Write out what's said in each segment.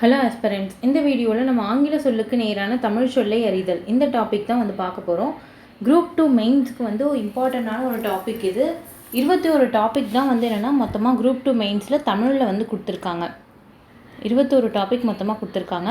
Hello aspirants. இந்த வீடியோவில் நம்ம ஆங்கில சொல்லுக்கு நேரான தமிழ் சொல்லை அறிதல். இந்த டாபிக் தான் வந்து பார்க்க போகிறோம் குரூப் டூ மெயின்ஸ்க்கு வந்து ஒரு இம்பார்ட்டண்ட்டான ஒரு டாபிக் இது. இருபத்தி ஒரு டாபிக் தான் வந்து என்னென்னா மொத்தமாக குரூப் டூ மெயின்ஸில் தமிழில் வந்து கொடுத்துருக்காங்க. இருபத்தோரு டாபிக் மொத்தமாக கொடுத்துருக்காங்க.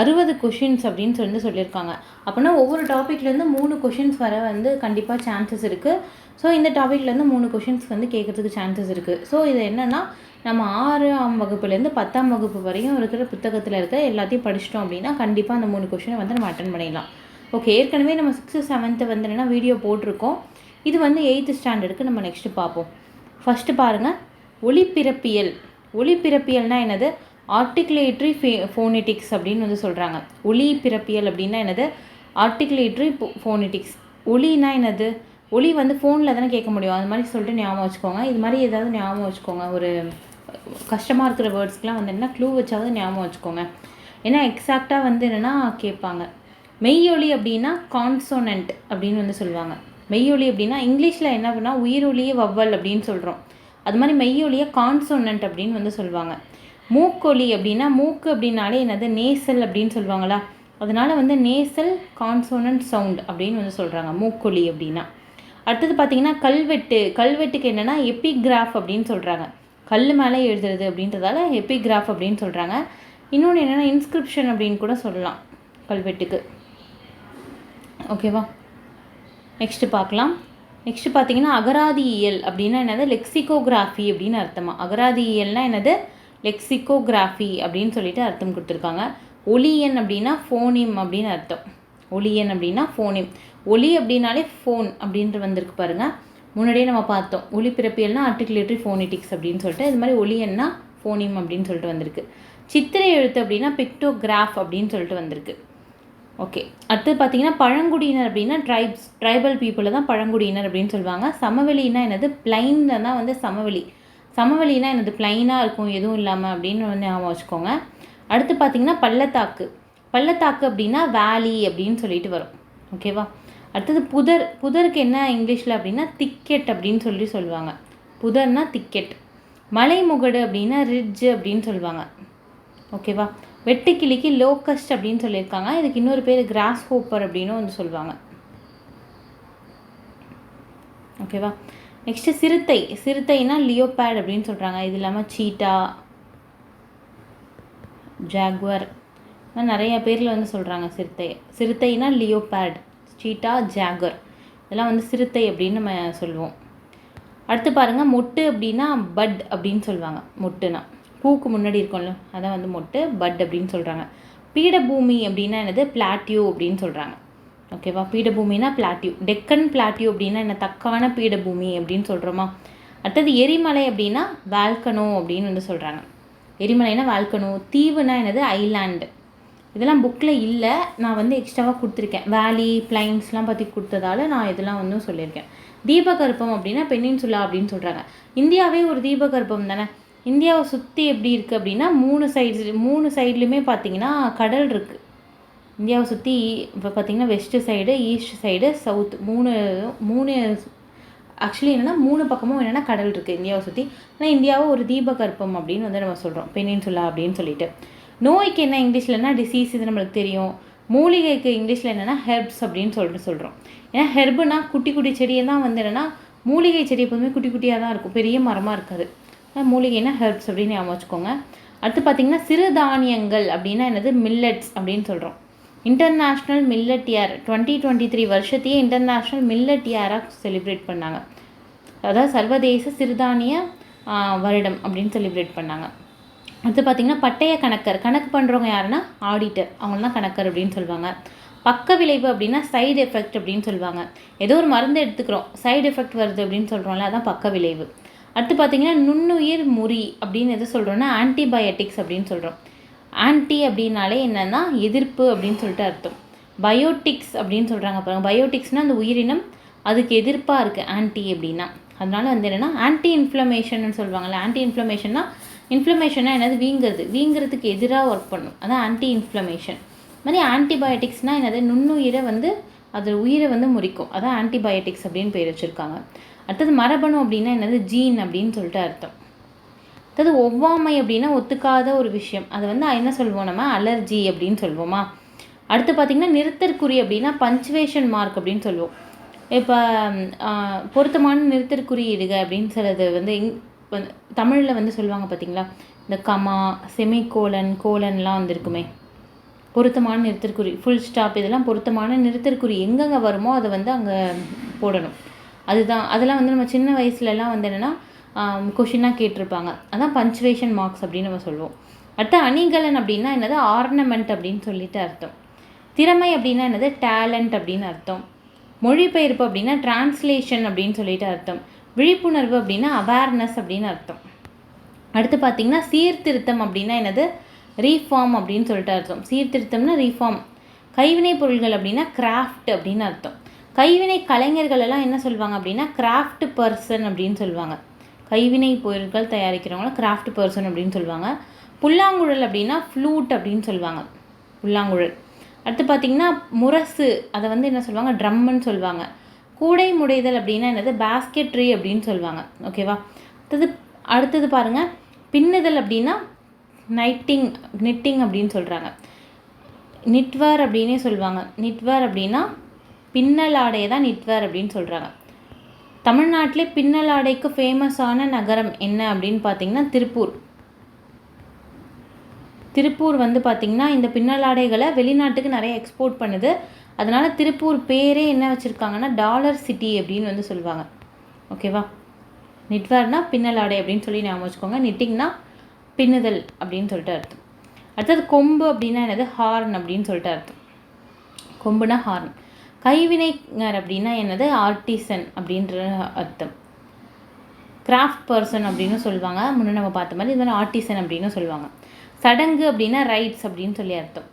அறுபது கொஷின்ஸ் அப்படின்னு சொல்லி சொல்லியிருக்காங்க. அப்படின்னா ஒவ்வொரு டாப்பிக்லேருந்து மூணு கொஷின்ஸ் வர வந்து கண்டிப்பாக சான்சஸ் இருக்குது ஸோ இந்த டாப்பிக்லேருந்து மூணு கொஷின்ஸ் வந்து கேட்குறதுக்கு சான்சஸ் இருக்குது ஸோ இது என்னென்னா நம்ம ஆறாம் வகுப்புலேருந்து பத்தாம் வகுப்பு வரையும் இருக்கிற புத்தகத்தில் இருக்க எல்லாத்தையும் படிச்சிட்டோம் அப்படின்னா கண்டிப்பாக அந்த மூணு கொஷினை வந்து நம்ம அட்டன் பண்ணிடலாம். ஓகே ஏற்கனவே நம்ம சிக்ஸ்த்து செவன்த்து வந்து என்னென்னா வீடியோ போட்டிருக்கோம். இது வந்து எயித்து ஸ்டாண்டர்டுக்கு நம்ம நெக்ஸ்ட்டு பார்ப்போம். ஃபஸ்ட்டு பாருங்கள் ஒளிப்பிறப்பியல். ஒளிப்பிறப்பியல்னால் என்னது? ஆர்டிகுலேட்ரி ஃபே ஃபோனிட்டிக்ஸ் அப்படின்னு வந்து சொல்கிறாங்க ஒளி பிறப்பியல் அப்படின்னா என்னது? ஆர்டிகுலேட்ரி ஃபோனிட்டிக்ஸ் ஒளினா என்னது? ஒளி வந்து ஃபோனில் தானே கேட்க முடியும். அது மாதிரி சொல்லிட்டு ஞாபகம் வச்சுக்கோங்க. இது மாதிரி ஏதாவது ஞாபகம் வச்சுக்கோங்க. ஒரு கஷ்டமாக இருக்கிற வேர்ட்ஸ்க்கெலாம் வந்து என்ன க்ளூ வச்சாவது ஞாபகம் வச்சுக்கோங்க. ஏன்னா எக்ஸாக்டாக வந்து என்னென்னா கேட்பாங்க. மெய்யொலி அப்படின்னா கான்சோனன்ட் அப்படின்னு வந்து சொல்லுவாங்க. மெய்யொலி அப்படின்னா இங்கிலீஷில் என்ன பண்ணால் உயிரொலியே வவ்வல் அப்படின்னு சொல்கிறோம் அது மாதிரி மெய்யொலியை கான்சோனன்ட் அப்படின்னு வந்து சொல்லுவாங்க. மூக்கொலி அப்படின்னா மூக்கு அப்படின்னாலே என்னது? நேசல் அப்படின்னு சொல்லுவாங்களா? அதனால் வந்து நேசல் கான்சோனன்ட் சவுண்ட் அப்படின்னு வந்து சொல்கிறாங்க மூக்கொலி அப்படின்னா. அடுத்தது பார்த்தீங்கன்னா கல்வெட்டு. கல்வெட்டுக்கு என்னென்னா எபிகிராஃப் அப்படின்னு சொல்கிறாங்க கல் மேலே எழுதுறது அப்படின்றதால எபிகிராஃப் அப்படின்னு சொல்கிறாங்க இன்னொன்று என்னென்னா இன்ஸ்கிரிப்ஷன் அப்படின்னு கூட சொல்லலாம் கல்வெட்டுக்கு. ஓகேவா நெக்ஸ்ட்டு பார்க்கலாம். நெக்ஸ்ட்டு பார்த்தீங்கன்னா அகராதியியல் அப்படின்னா என்னது? லெக்சிகோகிராஃபி அப்படின்னு அர்த்தமா. அகராதியியல்னால் என்னது? லெக்சிகோகிராஃபி அப்படின்னு சொல்லிட்டு அர்த்தம் கொடுத்துருக்காங்க. ஒளியன் அப்படின்னா ஃபோனிம் அப்படின்னு அர்த்தம். ஒளியன் அப்படின்னா ஃபோனிம் ஒளி அப்படின்னாலே ஃபோன் அப்படின்ட்டு வந்திருக்கு பாருங்கள் முன்னாடியே நம்ம பார்த்தோம். ஒளி பிறப்பியல்னா ஆர்டிகுலேட்டரி ஃபோனிட்டிக்ஸ் அப்படின்னு சொல்லிட்டு இது மாதிரி ஒளியன்னா ஃபோனிம் அப்படின்னு சொல்லிட்டு வந்திருக்கு. சித்திரை எழுத்து அப்படின்னா பிக்டோகிராஃப் அப்படின்னு சொல்லிட்டு வந்திருக்கு. ஓகே அடுத்தது பார்த்தீங்கன்னா பழங்குடியினர் அப்படின்னா ட்ரைப்ஸ் ட்ரைபல் பீப்புளை தான் பழங்குடியினர் அப்படின்னு சொல்லுவாங்க. சமவெளின்னா என்னது? பிளைனில் தான் வந்து சமவெளி. சமவெளினா என்னது பிளைனாக இருக்கும் எதுவும் இல்லாமல் அப்படின்னு வந்து ஞாபகம் வச்சுக்கோங்க. அடுத்து பார்த்தீங்கன்னா பள்ளத்தாக்கு. பள்ளத்தாக்கு அப்படின்னா வேலி அப்படின்னு சொல்லிட்டு வரும். ஓகேவா அடுத்தது புதர். புதருக்கு என்ன இங்கிலீஷில் அப்படின்னா திக்கெட் அப்படின்னு சொல்லி சொல்லுவாங்க. புதர்னா திக்கெட் மலைமுகடு அப்படின்னா ரிட்ஜ் அப்படின்னு சொல்லுவாங்க. ஓகேவா வெட்டுக்கிளிக்கு லோக்கஸ்ட் அப்படின்னு சொல்லியிருக்காங்க. இதுக்கு இன்னொரு பேர் கிராஸ் ஹோப்பர் அப்படின்னு வந்து சொல்லுவாங்க. ஓகேவா நெக்ஸ்ட்டு சிறுத்தை. சிறுத்தைனா லியோபேட் அப்படின்னு சொல்கிறாங்க இது இல்லாமல் சீட்டா ஜாக்வர் நிறைய பேரில் வந்து சொல்கிறாங்க சிறுத்தை. சிறுத்தைனா லியோபேட் சீட்டா ஜாகர் இதெல்லாம் வந்து சிறுத்தை அப்படின்னு நம்ம சொல்லுவோம். அடுத்து பாருங்கள் மொட்டு அப்படின்னா பட் அப்படின்னு சொல்லுவாங்க. மொட்டுனா பூக்கு முன்னாடி இருக்கும்ல அதான் வந்து மொட்டு பட் அப்படின்னு சொல்கிறாங்க பீடபூமி அப்படின்னா என்னது? பிளாட்டியோ அப்படின்னு சொல்கிறாங்க ஓகேவா பீடபூமினா பிளாட்டியூ டெக்கன் பிளாட்டியூ அப்படின்னா என்ன? தக்கான பீடபூமி அப்படின்னு சொல்கிறோமா அடுத்தது எரிமலை அப்படின்னா வால்கனோ அப்படின்னு வந்து சொல்கிறாங்க எரிமலைனா வால்கனோ தீவுனா என்னது? ஐலாண்டு இதெல்லாம் புக்கில் இல்லை. நான் வந்து எக்ஸ்ட்ராவாக கொடுத்துருக்கேன். வேலி பிளைன்ஸ்லாம் பற்றி கொடுத்ததால நான் இதெல்லாம் வந்து சொல்லியிருக்கேன். தீபகற்பம் அப்படின்னா பெண்ணின்சுலா அப்படின்னு சொல்கிறாங்க இந்தியாவே ஒரு தீபகற்பம் தானே? இந்தியாவை சுற்றி எப்படி இருக்குது அப்படின்னா மூணு சைடு மூணு சைட்லையுமே பார்த்தீங்கன்னா கடல் இருக்குது இந்தியாவை சுற்றி இப்போ பார்த்தீங்கன்னா west side east side south மூணு மூணு ஆக்சுவலி என்னென்னா மூணு பக்கமும் என்னென்னா கடல் இருக்குது இந்தியாவை சுற்றி ஆனால் இந்தியாவை ஒரு தீபகற்பம் அப்படின்னு வந்து நம்ம சொல்கிறோம் பெண்ணின்சுலா அப்படின்னு சொல்லிட்டு. நோய்க்கு என்ன இங்கிலீஷ்லன்னா டிசீஸ் இது நம்மளுக்கு தெரியும். மூலிகைக்கு இங்கிலீஷில் என்னென்னா ஹெர்ப்ஸ் அப்படின்னு சொல்லிட்டு சொல்கிறோம் ஏன்னா ஹெர்புனா குட்டி குட்டி செடியை தான் வந்து என்னென்னா மூலிகை செடி எப்போதுமே குட்டி குட்டியாக தான் இருக்கும். பெரிய மரமாக இருக்காது. மூலிகைனா ஹெர்ப்ஸ் அப்படின்னு ஞாபகம் வச்சுக்கோங்க. அடுத்து பார்த்திங்கன்னா சிறுதானியங்கள் அப்படின்னா என்னது மில்லட்ஸ் அப்படின்னு சொல்கிறோம் international millet year twenty twenty three வருஷத்தையே international millet இயராக செலிப்ரேட் பண்ணாங்க. அதாவது சர்வதேச சிறுதானிய வருடம் அப்படின்னு செலிப்ரேட் பண்ணாங்க. அடுத்து பார்த்திங்கன்னா பட்டய கணக்கர். கணக்கு பண்ணுறவங்க யாருன்னா? ஆடிட்டர் அவங்க தான் கணக்கர் அப்படின்னு சொல்லுவாங்க பக்க விளைவு அப்படின்னா சைடு எஃபெக்ட் அப்படின்னு சொல்லுவாங்க ஏதோ ஒரு மருந்து எடுத்துக்கிறோம். சைடு எஃபெக்ட் வருது அப்படின்னு சொல்கிறோம்ல அதான் பக்க விளைவு. அடுத்து பார்த்திங்கன்னா நுண்ணுயிர் முறி அப்படின்னு எது சொல்கிறோன்னா ஆன்டிபயோட்டிக்ஸ் அப்படின்னு சொல்கிறோம் ஆன்டி அப்படின்னாலே என்னென்னா எதிர்ப்பு அப்படின்னு சொல்லிட்டு அர்த்தம். பயோட்டிக்ஸ் அப்படின்னு சொல்கிறாங்க பாருங்கள் பயோட்டிக்ஸ்னால் அந்த உயிரினம் அதுக்கு எதிர்ப்பாக இருக்குது ஆன்டி அப்படின்னா. அதனால வந்து என்னென்னா ஆன்டி இன்ஃப்ளமேஷன் சொல்லுவாங்கள்ல ஆன்டி இன்ஃப்ளமேஷன்னா இன்ஃப்ளமேஷன்னா என்னது? வீங்கிறது. வீங்கிறதுக்கு எதிராக ஒர்க் பண்ணும். அதான் ஆன்டி இன்ஃப்ளமேஷன் மாதிரி ஆன்டிபயோட்டிக்ஸ்னால் என்னது? நுண்ணுயிரை வந்து அது உயிரை வந்து முறிக்கும். அதான் ஆன்டிபயோட்டிக்ஸ் அப்படின்னு பேர் வச்சுருக்காங்க. அடுத்தது மரபணு அப்படின்னா என்னது? ஜீன் அப்படின்னு சொல்லிட்டு அர்த்தம். அதாவது ஒவ்வாமை அப்படின்னா ஒத்துக்காத ஒரு விஷயம். அது வந்து என்ன சொல்லுவோம் நம்ம? அலர்ஜி அப்படின்னு சொல்லுவோமா? அடுத்து பார்த்திங்கன்னா நிறுத்தற்குறி அப்படின்னா பஞ்சுவேஷன் மார்க் அப்படின்னு சொல்லுவோம். இப்போ பொருத்தமான நிறுத்தற்குறியிடுக அப்படின்னு சொல்கிறது வந்து இங் தமிழில் வந்து சொல்லுவாங்க பார்த்தீங்களா? இந்த கமா செமிகோலன் கோலன்லாம் வந்திருக்குமே. பொருத்தமான நிறுத்தற்குறி ஃபுல் ஸ்டாப் இதெல்லாம் பொருத்தமான நிறுத்தற்குறி எங்கெங்கே வருமோ அதை வந்து அங்கே போடணும். அதுதான். அதெல்லாம் வந்து நம்ம சின்ன வயசுலலாம் வந்து என்னென்னா கொஷினாக கேட்டிருப்பாங்க. அதான் பஞ்சுவேஷன் மார்க்ஸ் அப்படின்னு நம்ம சொல்லுவோம். அடுத்து அணிகலன் அப்படின்னா என்னது? ஆர்னமெண்ட் அப்படின்னு சொல்லிட்டு அர்த்தம். திறமை அப்படின்னா என்னது? டேலண்ட் அப்படின்னு அர்த்தம். மொழிபெயர்ப்பு அப்படின்னா டிரான்ஸ்லேஷன் அப்படின்னு சொல்லிட்டு அர்த்தம். விழிப்புணர்வு அப்படின்னா அவேர்னஸ் அப்படின்னு அர்த்தம். அடுத்து பார்த்திங்கன்னா சீர்திருத்தம் அப்படின்னா என்னது? ரீஃபார்ம் அப்படின்னு சொல்லிட்டு அர்த்தம். சீர்திருத்தம்னா ரீஃபார்ம் கைவினை பொருள்கள் அப்படின்னா கிராஃப்ட் அப்படின்னு அர்த்தம். கைவினை கலைஞர்கள் எல்லாம் என்ன சொல்லுவாங்க அப்படின்னா? கிராஃப்ட் பர்சன் அப்படின்னு சொல்லுவாங்க. கைவினை பொருட்கள் தயாரிக்கிறவங்கள கிராஃப்ட் பர்சன் அப்படின்னு சொல்லுவாங்க. புல்லாங்குழல் அப்படின்னா ஃப்ளூட் அப்படின்னு சொல்லுவாங்க. புல்லாங்குழல். அடுத்து பார்த்திங்கன்னா முரசு அதை வந்து என்ன சொல்லுவாங்க? ட்ரம்முன்னு சொல்லுவாங்க. கூடை முடைதல் அப்படின்னா என்னது? பேஸ்கெட்ரி அப்படின்னு சொல்லுவாங்க. ஓகேவா அடுத்தது அடுத்தது பாருங்கள் பின்னுதல் அப்படின்னா நைட்டிங் நிட்டிங் அப்படின்னு சொல்கிறாங்க நிட்வேர் அப்படின்னே சொல்லுவாங்க. நிட்வேர் அப்படின்னா பின்னல் ஆடையை தான் நிட்வேர் அப்படின்னு சொல்கிறாங்க தமிழ்நாட்டிலே பின்னலாடைக்கு ஃபேமஸான நகரம் என்ன அப்படின்னு பார்த்தீங்கன்னா திருப்பூர். திருப்பூர் வந்து பார்த்திங்கன்னா இந்த பின்னலாடைகளை வெளிநாட்டுக்கு நிறைய எக்ஸ்போர்ட் பண்ணுது. அதனால் திருப்பூர் பேரே என்ன வச்சுருக்காங்கன்னா டாலர் சிட்டி அப்படின்னு வந்து சொல்லுவாங்க. ஓகேவா நிட்வேர்னா பின்னலாடை அப்படின்னு சொல்லி ஞாபகம் வச்சுக்கோங்க. நிட்டிங்னா பின்னுதல் அப்படின்னு சொல்லிட்டு அர்த்தம். அடுத்தது கொம்பு அப்படின்னா என்னது? ஹார்ன் அப்படின்னு சொல்லிட்டு அர்த்தம். கொம்புனா ஹார்ன். கைவினைஞர் அப்படின்னா என்னது? ஆர்டிசன் அப்படின்ற அர்த்தம். கிராஃப்ட் பர்சன் அப்படின்னு சொல்லுவாங்க. முன்னே நம்ம பார்த்த மாதிரி இது ஆர்டிசன் அப்படின்னு சொல்லுவாங்க. சடங்கு அப்படின்னா ரைட்ஸ் அப்படின்னு சொல்லி அர்த்தம்.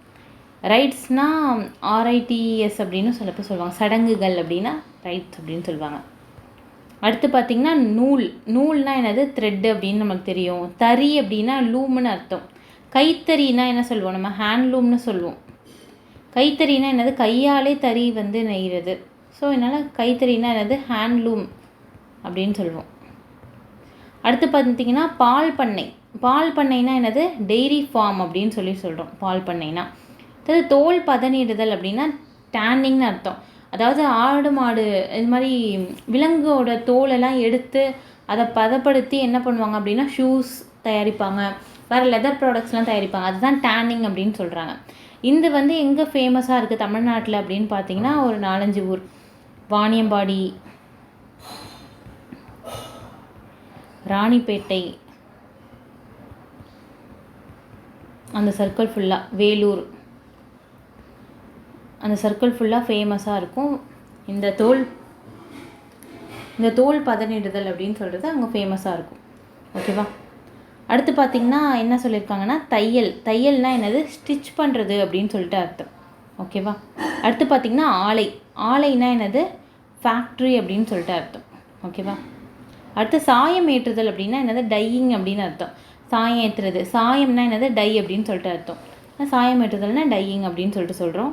ரைட்ஸ்னால் ஆர்ஐடிஎஸ் அப்படின்னு சொல்லப்போ சொல்லுவாங்க. சடங்குகள் அப்படின்னா ரைட்ஸ் அப்படின்னு சொல்லுவாங்க. அடுத்து பார்த்திங்கன்னா நூல். நூல்னால் என்னது? த்ரெட்டு அப்படின்னு நமக்கு தெரியும். தறி அப்படின்னா லூம்னு அர்த்தம். கைத்தறினா என்ன சொல்லுவோம்? நம்ம ஹேண்ட்லூம்னு சொல்லுவோம். கைத்தறினா என்னது? கையாலே தறி வந்து நெய்கிறது. ஸோ என்னால் கைத்தறினா என்னது? ஹேண்ட்லூம் அப்படின்னு சொல்லுவோம். அடுத்து பார்த்திங்கன்னா பால் பண்ணை. பால் பண்ணைனா என்னது? டெய்ரி ஃபார்ம் அப்படின்னு சொல்லி சொல்கிறோம் பால் பண்ணைனா. அதாவது தோல் பதனிடுதல் அப்படின்னா டேனிங்னு அர்த்தம். அதாவது ஆடு மாடு இது மாதிரி விலங்கோட தோலெல்லாம் எடுத்து அதை பதப்படுத்தி என்ன பண்ணுவாங்க அப்படின்னா ஷூஸ் தயாரிப்பாங்க. வேறு லெதர் ப்ராடக்ட்ஸ்லாம் தயாரிப்பாங்க. அதுதான் டேனிங் அப்படின்னு சொல்கிறாங்க இந்த வந்து எங்கே ஃபேமஸாக இருக்குது தமிழ்நாட்டில் அப்படின்னு பார்த்தீங்கன்னா ஒரு நாலஞ்சு ஊர். வாணியம்பாடி ராணிப்பேட்டை அந்த சர்க்கிள் ஃபுல்லாக வேலூர். அந்த சர்க்கிள் ஃபுல்லாக ஃபேமஸாக இருக்கும். இந்த தோல் இந்த தோல் பதனிடுதல் அப்படின்னு சொல்கிறது அங்கே ஃபேமஸாக இருக்கும். ஓகேவா அடுத்து பார்த்திங்கன்னா என்ன சொல்லியிருக்காங்கன்னா தையல். தையல்னால் என்னது? ஸ்டிச் பண்ணுறது அப்படின்னு சொல்லிட்டு அர்த்தம். ஓகேவா அடுத்து பார்த்திங்கன்னா ஆலை. ஆலைனா என்னது? ஃபேக்ட்ரி அப்படின்னு சொல்லிட்டு அர்த்தம். ஓகேவா அடுத்து சாயம் ஏற்றுதல் அப்படின்னா என்னது? டையிங் அப்படின்னு அர்த்தம். சாயம் ஏற்றுறது சாயம்னா என்னது? டை அப்படின்னு சொல்லிட்டு அர்த்தம். சாயம் ஏற்றுதல்னா டையிங் அப்படின்னு சொல்லிட்டு சொல்கிறோம்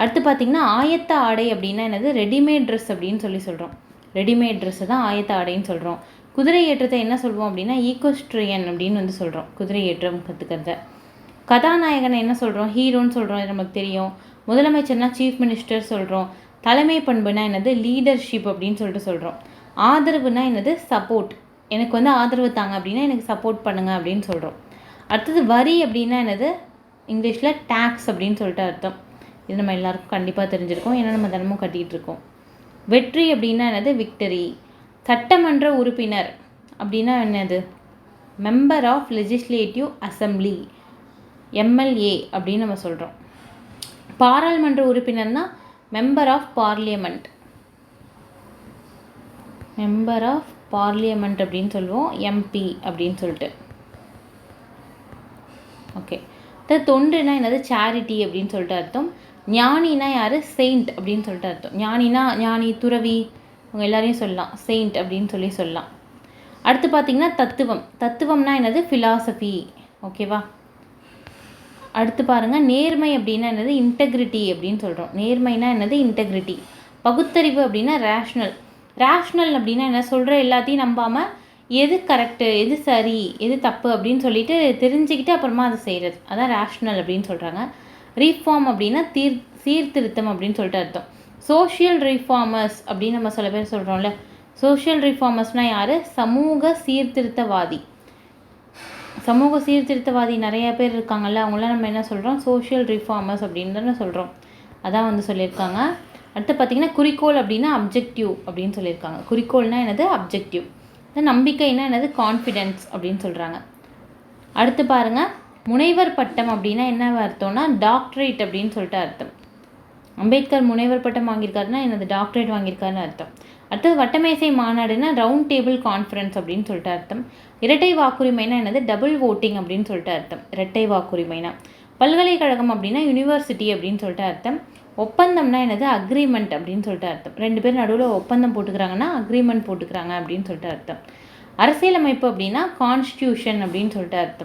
அடுத்து பார்த்திங்கன்னா ஆயத்த ஆடை அப்படின்னா என்னது? ரெடிமேட் ட்ரெஸ் அப்படின்னு சொல்லி சொல்கிறோம் ரெடிமேட் ட்ரெஸ்ஸு தான் ஆயத்த ஆடைன்னு சொல்கிறோம் குதிரை ஏற்றத்தை என்ன சொல்லுவோம் அப்படின்னா ஈகோஸ்ட்ரியன் அப்படின்னு வந்து சொல்கிறோம் குதிரை ஏற்றம் கற்றுக்கிறத கதாநாயகனை என்ன சொல்கிறோம் ஹீரோன்னு சொல்கிறோம் இது நமக்கு தெரியும். முதலமைச்சர்னா சீஃப் மினிஸ்டர் சொல்கிறோம் தலைமை பண்புனா என்னது? லீடர்ஷிப் அப்படின்னு சொல்லிட்டு சொல்கிறோம் ஆதரவுனா என்னது? சப்போர்ட் எனக்கு வந்து ஆதரவு தாங்க அப்படின்னா எனக்கு சப்போர்ட் பண்ணுங்கள் அப்படின்னு சொல்கிறோம் அடுத்தது வரி அப்படின்னா என்னது? இங்கிலீஷில் டேக்ஸ் அப்படின்னு சொல்லிட்டு அர்த்தம். இது நம்ம எல்லாருக்கும் கண்டிப்பாக தெரிஞ்சிருக்கோம். ஏன்னா நம்ம தினமும் கட்டிகிட்டு இருக்கோம். வெற்றி அப்படின்னா என்னது? விக்டரி சட்டமன்ற உறுப்பினர் அப்படின்னா என்னது? Member of legislative assembly MLA அப்படின்னு நம்ம சொல்கிறோம் பாராளுமன்ற உறுப்பினர்னால் member of parliament member of parliament அப்படின்னு சொல்லுவோம் எம்பி அப்படின்னு சொல்லிட்டு. ஓகே த தொண்டுனா என்னது? சேரிட்டி அப்படின்னு சொல்லிட்டு அர்த்தம். ஞானினா யார்? செயிண்ட் அப்படின்னு சொல்லிட்டு அர்த்தம். ஞானினா ஞானி துறவி அவங்க எல்லாரையும் சொல்லலாம். செயிண்ட் அப்படின்னு சொல்லி சொல்லலாம். அடுத்து பார்த்திங்கன்னா தத்துவம். தத்துவம்னா என்னது? ஃபிலாசபி ஓகேவா அடுத்து பாருங்கள் நேர்மை அப்படின்னா என்னது? இன்டெகிரிட்டி அப்படின்னு சொல்கிறோம் நேர்மைனா என்னது? இன்டெகிரிட்டி பகுத்தறிவு அப்படின்னா ரேஷ்னல் ரேஷ்னல் அப்படின்னா என்ன? சொல்கிற எல்லாத்தையும் நம்பாமல் எது கரெக்டு எது சரி எது தப்பு அப்படின்னு சொல்லிட்டு தெரிஞ்சுக்கிட்டு அப்புறமா அதை செய்கிறது அதான் ரேஷ்னல் அப்படின்னு சொல்கிறாங்க ரீஃபார்ம் அப்படின்னா தீர் சீர்திருத்தம் அப்படின்னு சொல்லிட்டு அர்த்தம். சோஷியல் ரிஃபார்மர்ஸ் அப்படின்னு நம்ம சில பேர் சொல்கிறோம்ல சோஷியல் ரிஃபார்மர்ஸ்னால் யார்? சமூக சீர்திருத்தவாதி. சமூக சீர்திருத்தவாதி நிறைய பேர் இருக்காங்கல்ல அவங்களாம் நம்ம என்ன சொல்கிறோம் சோஷியல் ரிஃபார்மர்ஸ் அப்படின்னு தானே சொல்கிறோம் அதான் வந்து சொல்லியிருக்காங்க. அடுத்து பார்த்திங்கன்னா குறிக்கோள் அப்படின்னா அப்ஜெக்டிவ் அப்படின்னு சொல்லியிருக்காங்க. குறிக்கோள்னால் என்னது? அப்ஜெக்டிவ் நம்பிக்கைனா என்னது? கான்ஃபிடென்ஸ் அப்படின்னு சொல்கிறாங்க அடுத்து பாருங்கள் முனைவர் பட்டம் அப்படின்னா என்ன அர்த்தம்னா டாக்டரேட் அப்படின்னு சொல்லிட்டு அர்த்தம். அம்பேத்கர் முனைவர் பட்டம் வாங்கியிருக்காருன்னா எனது டாக்டரேட் வாங்கியிருக்காருன்னு அர்த்தம். அடுத்தது வட்டமேசை மாநாடுனா ரவுண்ட் டேபிள் கான்ஃபரன்ஸ் அப்படின்னு சொல்லிட்டு அர்த்தம். இரட்டை வாக்குரிமைனா என்னது டபுள் ஓட்டிங் அப்படின்னு சொல்லிட்டு அர்த்தம். இரட்டை வாக்குரிமைனா பல்கலைக்கழகம் அப்படின்னா யூனிவர்சிட்டி அப்படின்னு சொல்லிட்டு அர்த்தம். ஒப்பந்தம்னா என்னது அக்ரிமெண்ட் அப்படின்னு சொல்லிட்டு அர்த்தம். ரெண்டு பேர் நடுவில் ஒப்பந்தம் போட்டுக்கிறாங்கன்னா அக்ரிமெண்ட் போட்டுக்கிறாங்க அப்படின்னு சொல்லிட்டு அர்த்தம். அரசியலமைப்பு அப்படின்னா கான்ஸ்டியூஷன் அப்படின்னு சொல்லிட்டு அர்த்தம்.